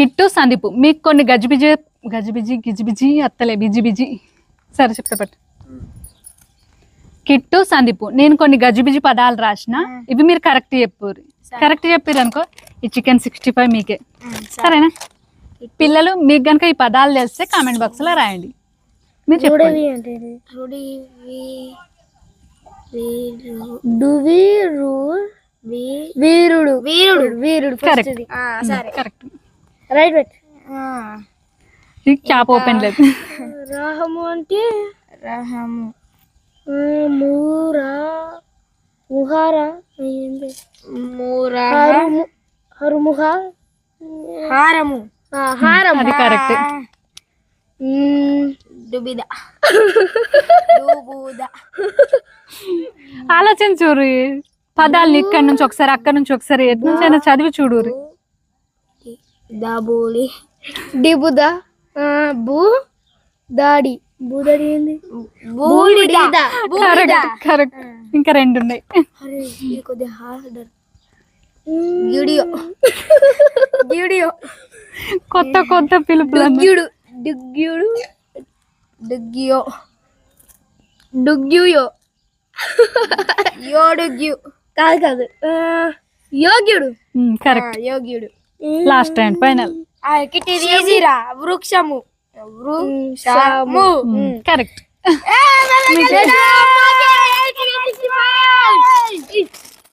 Kit Sandeep. మీకు కొన్ని గజిబిజి గజిబిజి గిజిబిజి అత్తలే busy busy సరే చెప్తా పట్టు. కిట్టు సందీపు. నేను కొన్ని గజిబిజి పదాలు రాసిన ఇవి మీరు కరెక్ట్ చెప్పారు కరెక్ట్ చెప్పారు అనుకో ఈ చికెన్ సిక్స్టీ ఫైవ్ మీకే. సరేనా? పిల్లలు మీకు కనుక ఈ పదాలు తెలిస్తే కామెంట్ బాక్స్లో రాయండి. మీరు చెప్పండి. వీరుడు. వీరుడు. వీరుడు కరెక్ట్. సరే. కరెక్ట్. Right right. ఈ క్యాప్ ఓపెన్ లేదు. రాహము అంటే? రహము. మూరా ముహారా? మూర. హరుము హరుముహ? హారము. ఆ, హారం అది కరెక్ట్. డుబుద ఆలోచించురు పదాలని ఇక్కడ నుంచి ఒకసారి అక్కడ నుంచి ఒకసారి ఎటు నుంచి అయినా చదివి చూడురు దబూలి డిబుద బు దాడి బుదడి ఏంది? బూడిద కరెక్ట్ కరెక్ట్ ఇంకా రెండు ఉన్నాయి. అరే ఇది కొద్దిగా హార్డర్ గిడియో గిడియో కొత్త కొత్త పిలుపులు. డుగ్యుడు డుగ్యుడు డుగ్గియో డుగ్యుయో యోడుగ్యు కాదు కాదు. ఆ, యోగ్యుడు. కరెక్ట్ యోగ్యుడు. లాస్ట్ అండ్ ఫైనల్ వృక్షము. వృక్షము. కరెక్ట్